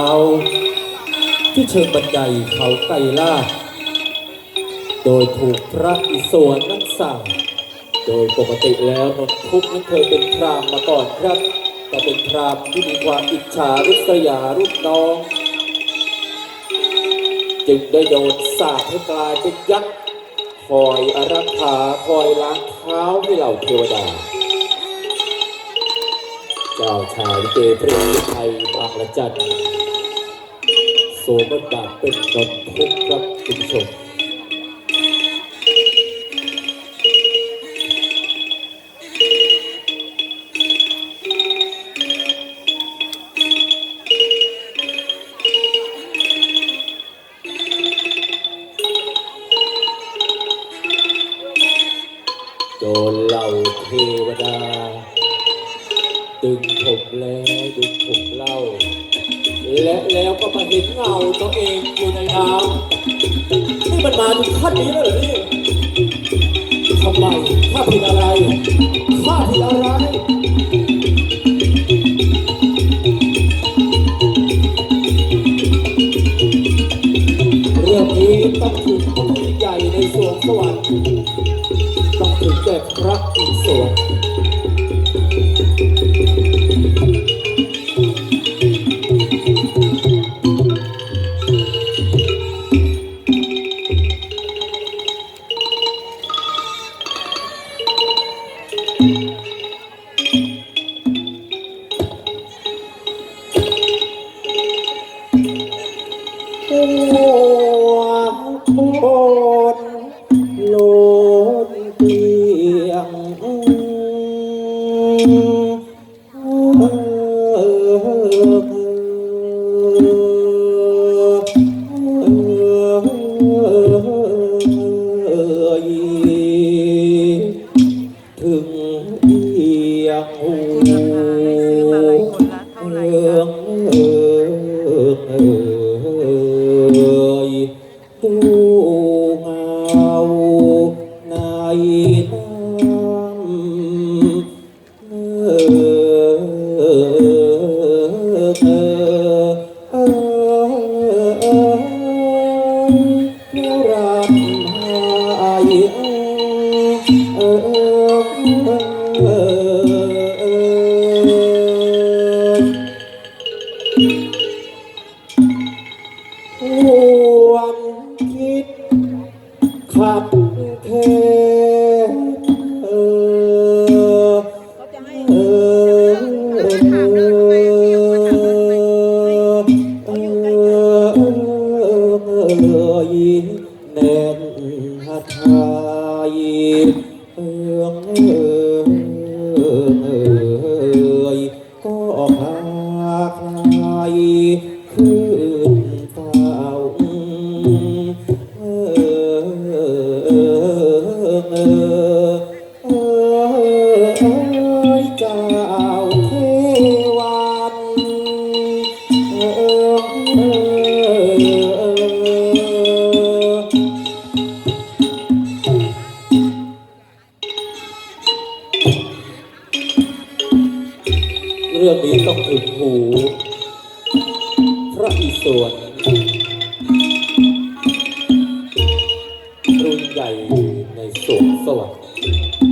เอาที่เชิงบันไดเขาไกรล่า โดยถูกพระอิศวรนั้นสั่ง โดยปกติแล้วนนทุกนั้นเคยเป็นพรามมาก่อนครับ แต่เป็นพรามที่มีความอิจฉาริษยารุ่นน้อง จึงได้โดนสาปให้กลายเป็นยักษ์คอยอารักขาคอยล้างเท้าให้เหล่าเทวดา เจ้าชายลิเกเพลงไทยบางละจันโสมบทบาทเป็นนนทุกครับคุณผู้ชมโดนเหล่าเทวดา ดึงผมแล้วดึงผมเล่า และแล้วก็มาเห็นเงาตัวเองอยู่ในน้ำนี่มันมาถึงขั้นนี้แล้วเหรอเนี่ยทำไมข้าผิดอะไรข้าผิดอะไรเรื่องนี้ต้องถึงผู้ใหญ่ในสวงสวรรค์ต้องถึงแก่พระอิศวร หัวคนโลดเขัดแค้นเออเขาจะให้เออเออเออแน่นหัทายเออเออเออก็พา รื่องนี้ต้องถึงหูพระอิศวรรุ่นใหญ่ในสวงสวรรค์